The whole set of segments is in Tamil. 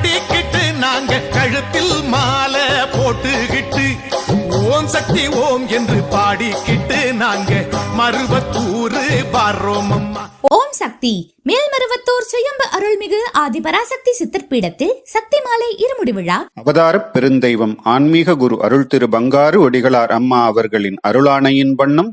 கட்டிக்கிட்டு நாங்க கழுத்தில் மாலை போட்டுக்கிட்டு ஓம் சக்தி ஓம் என்று பாடிக்கிட்டு நாங்க மருவத்தூரு வர்றோம் அம்மா. ஓம் சக்தி மேல்மருவத்தூர் சுயம்பு அருள்மிகு ஆதிபராசக்தி சித்தர் பீடத்தில் சக்தி மாலை இருமுடி விழா. அவதாரப் பெருந்தெய்வம் ஆன்மீக குரு அருள் திரு பங்காரு ஒடிகளார் அம்மா அவர்களின் அருளாணையின் வண்ணம்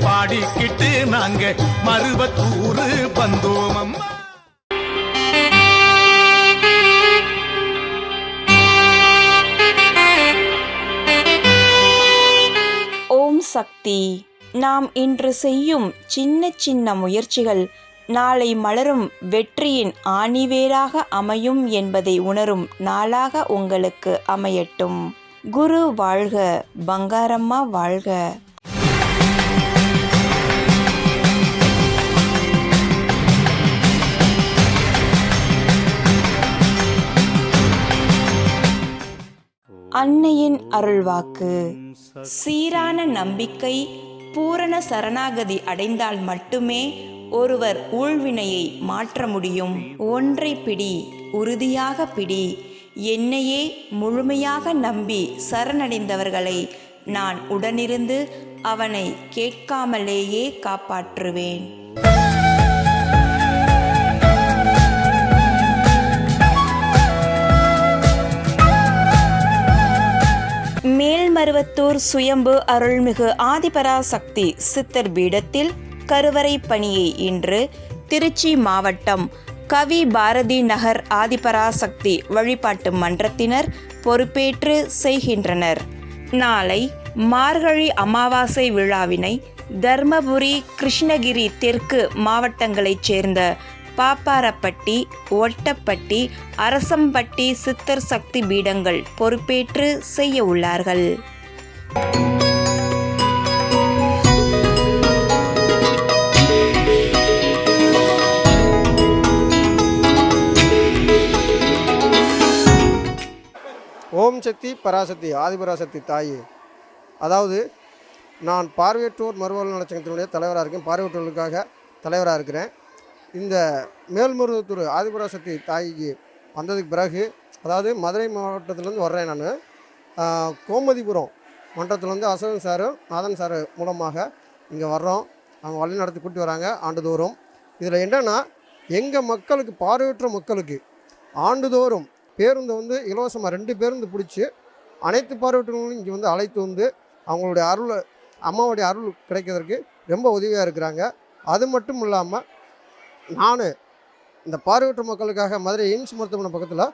பாடிக்கிட்டு நாங்க மருவத்தூரு வந்தோம் அம்மா. ஓம் சக்தி. நாம் இன்று செய்யும் சின்ன சின்ன முயற்சிகள் நாளை மலரும் வெற்றியின் ஆணிவேராக அமையும் என்பதை உணரும் நாளாக உங்களுக்கு அமையட்டும். குரு வாழ்க பங்காரம்மா வாழ்க. அன்னையின் அருள்வாக்கு. சீரான நம்பிக்கை பூரண சரணாகதி அடைந்தால் மட்டுமே ஒருவர் ஊழ்வினையை மாற்ற முடியும். ஒன்றை பிடி உறுதியாக பிடி. என்னையே முழுமையாக நம்பி சரணடைந்தவர்களை நான் உடனிருந்து அவனை கேட்காமலேயே காப்பாற்றுவேன். திருப்பத்தூர் சுயம்பு அருள்மிகு ஆதிபராசக்தி சித்தர் பீடத்தில் கருவறை பணியை இன்று திருச்சி மாவட்டம் கவி பாரதி நகர் ஆதிபராசக்தி வழிபாட்டு மன்றத்தினர் பொறுப்பேற்று செய்கின்றனர். நாளை மார்கழி அமாவாசை விழாவினை தர்மபுரி கிருஷ்ணகிரி தெற்கு மாவட்டங்களைச் சேர்ந்த பாப்பாரப்பட்டி ஒட்டப்பட்டி அரசம்பட்டி சித்தர் சக்தி பீடங்கள் பொறுப்பேற்று செய்ய உள்ளார்கள். ஓம் சக்தி பராசக்தி ஆதிபராசக்தி தாயே. அதாவது நான் பார்வையற்றோர் மறுவாழ்வு நலச்சங்கத்தினுடைய தலைவராக இருக்கேன். பார்வையற்றோர்களுக்காக தலைவராக இருக்கிறேன். இந்த மேல்மருவத்தூர் ஆதிபராசக்தி தாய்க்கு வந்ததுக்கு பிறகு அதாவது மதுரை மாவட்டத்திலேருந்து வர்றேன் நான். கோமதிபுரம் மன்றத்துலேருந்து அசோகன் சாரும் நாதன் சார் மூலமாக இங்கே வர்றோம். அவங்க வழி நடத்தி கூட்டி வராங்க ஆண்டுதோறும். இதில் என்னென்னா எங்கள் மக்களுக்கு பார்வையற்ற மக்களுக்கு ஆண்டுதோறும் பேருந்து வந்து இலவசமாக ரெண்டு பேருந்து பிடிச்சி அனைத்து பார்வையற்றவங்களும் இங்கே வந்து அழைத்து வந்து அவங்களுடைய அருள் அம்மாவுடைய அருள் கிடைக்கிறதுக்கு ரொம்ப உதவியாக இருக்கிறாங்க. அது மட்டும் இல்லாமல் நான் இந்த பார்வையற்ற மக்களுக்காக மதுரை எய்ம்ஸ் மருத்துவமனை பக்கத்தில்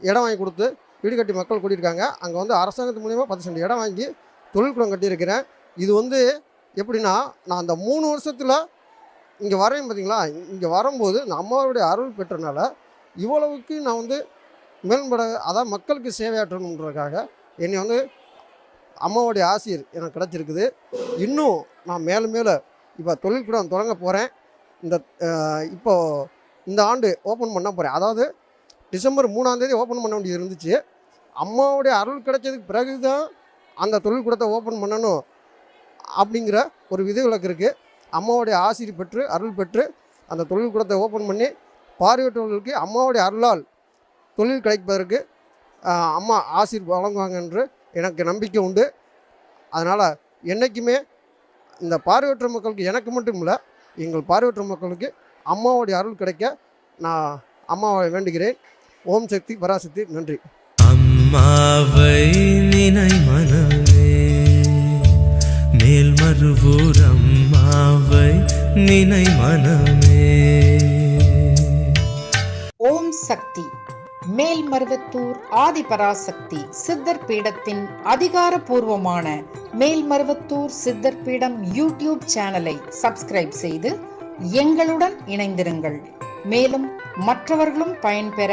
இடம் வாங்கி கொடுத்து வீடு கட்டி மக்கள் கூட்டியிருக்காங்க அங்கே வந்து அரசாங்கத்து மூலியமாக பத்து சென்ட் இடம் வாங்கி தொழில்குளம் கட்டியிருக்கிறேன். இது வந்து எப்படின்னா நான் அந்த மூணு வருஷத்தில் இங்கே வரேன் பார்த்தீங்களா இங்கே வரும்போது இந்த அம்மாவுடைய அருள் பெற்றனால இவ்வளவுக்கு நான் வந்து மேம்பட அதான் மக்களுக்கு சேவையாற்றணுன்றதுக்காக என்னை வந்து அம்மாவுடைய ஆசிரியர் எனக்கு கிடச்சிருக்குது. இன்னும் நான் மேலும் மேலே இப்போ தொழில்கூடம் தொடங்க போகிறேன் இந்த இப்போது இப்போ இந்த ஆண்டு ஓப்பன் பண்ண போகிறேன் அதாவது டிசம்பர் மூணாந்தேதி ஓப்பன் பண்ண வேண்டியது இருந்துச்சு. அம்மாவுடைய அருள் கிடைச்சதுக்கு பிறகு தான் அந்த தொழில்கூடத்தை ஓப்பன் பண்ணணும் அப்படிங்கிற ஒரு விதிவிலக்கு இருக்குது அம்மாவுடைய ஆசிரியர் பெற்று அருள் பெற்று அந்த தொழில் கூடத்தை ஓப்பன் பண்ணி பார்வையற்றவர்களுக்கு அம்மாவுடைய அருளால் தொழில் கிடைப்பதற்கு அம்மா ஆசிர் வழங்குவாங்க என்று எனக்கு நம்பிக்கை உண்டு. அதனால் என்றைக்குமே இந்த பார்வையற்ற மக்களுக்கு எனக்கு மட்டும் இல்லை எங்கள் பார்வையற்ற மக்களுக்கு அம்மாவுடைய அருள் கிடைக்க நான் அம்மாவை வேண்டுகிறேன். ஓம் சக்தி பராசக்தி நன்றி. அம்மாவை நினை மனமே. மேல்மருவூர் அம்மாவை நினை மனமே. ஓம் சக்தி. மேல்மருவத்தூர் ஆதிபராசக்தி சித்தர் பீடத்தின் அதிகாரப்பூர்வமான மேல்மருவத்தூர் சித்தர் பீடம் யூடியூப் சேனலை சப்ஸ்கிரைப் செய்து எங்களுடன் இணைந்திருங்கள். மேலும் மற்றவர்களும் பயன்பெற